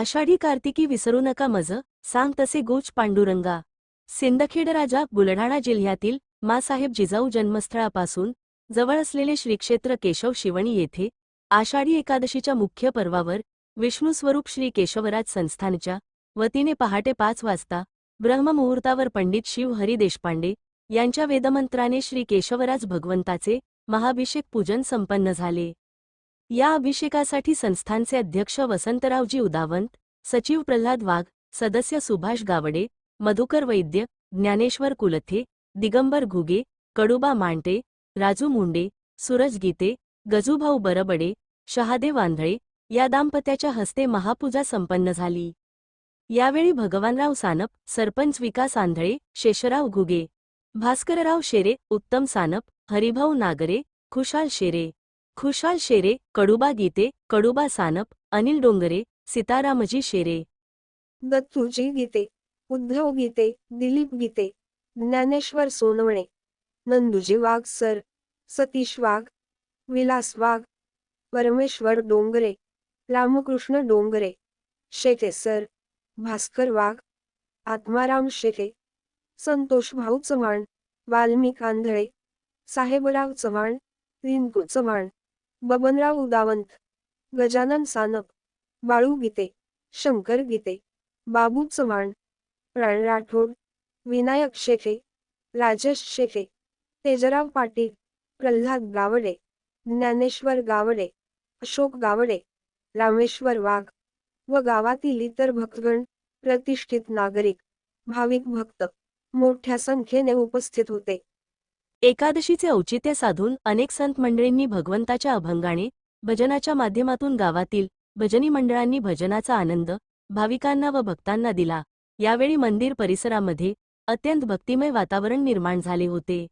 आषाढी कार्तिकी विसरू नका मज. सांग तसे गोच पांडुरंगा. सिंदखेड राजा बुलढाणा जिल्ह्यातील मासाहेब जिजाऊ जन्मस्थळापासून जवळ असलेले श्रीक्षेत्र केशव शिवणी येथे आषाढी एकादशीच्या मुख्य पर्वावर विष्णुस्वरूप श्री केशवराज संस्थानच्या वतीने पहाटे पाच वाजता ब्रह्ममुहूर्तावर पंडित शिव हरी देशपांडे यांच्या वेदमंत्राने श्री केशवराज भगवंताचे महाभिषेक पूजन संपन्न झाले. या अभिषेकासाठी संस्थानचे अध्यक्ष वसंतरावजी उदावंत सचिव प्रल्हाद वाघ सदस्य सुभाष गावडे मधुकर वैद्य ज्ञानेश्वर कुलथे दिगंबर घुगे कडुबा मांटे राजू मुंडे सूरज गीते गजूभाऊ बरबडे शहादेव आंधळे या दाम्पत्याच्या हस्ते महापूजा संपन्न झाली. यावेळी भगवानराव सानप सरपंच विकास आंधळे शेषराव घुगे भास्करराव शेरे उत्तम सानप हरिभाऊ नागरे खुशाल शेरे खुशाल शेरे कडुबा गीते कडुबा सानप अनिल डोंगरे सीतारामजी शेरे. दत्तूजी गीते उद्धव गीते दिलीप गीते ज्ञानेश्वर सोनवणे नंदुजी वाघ सर सतीश वाघ विलास वाघ परमेश्वर डोंगरे रामकृष्ण डोंगरे शेखे सर भास्कर वाघ आत्माराम शेखे संतोष भाऊ चव्हाण वाल्मिक आंधळे साहेबराव चव्हाण रिंकू चव्हाण. बबनराव उदावंत गजानन सानप. बाळू गीते. शंकर गीते. बाबू चव्हाण. प्राण राठोड. विनायक शेखे. राजेश शेखे. तेजराव पाटील. प्रल्हाद गावडे. ज्ञानेश्वर गावडे. अशोक गावडे. रामेश्वर वाघ. व गावातील इतर भक्तगण प्रतिष्ठित नागरिक भाविक भक्त. मोठ्या संख्येने उपस्थित होते. एकादशीचे औचित्य साधून अनेक संत मंडळींनी भगवंताच्या अभंगाने भजनाच्या माध्यमातून गावातील भजनी मंडळांनी भजनाचा आनंद भाविकांना व भक्तांना दिला. यावेळी मंदिर परिसरामध्ये अत्यंत भक्तिमय वातावरण निर्माण झाले होते.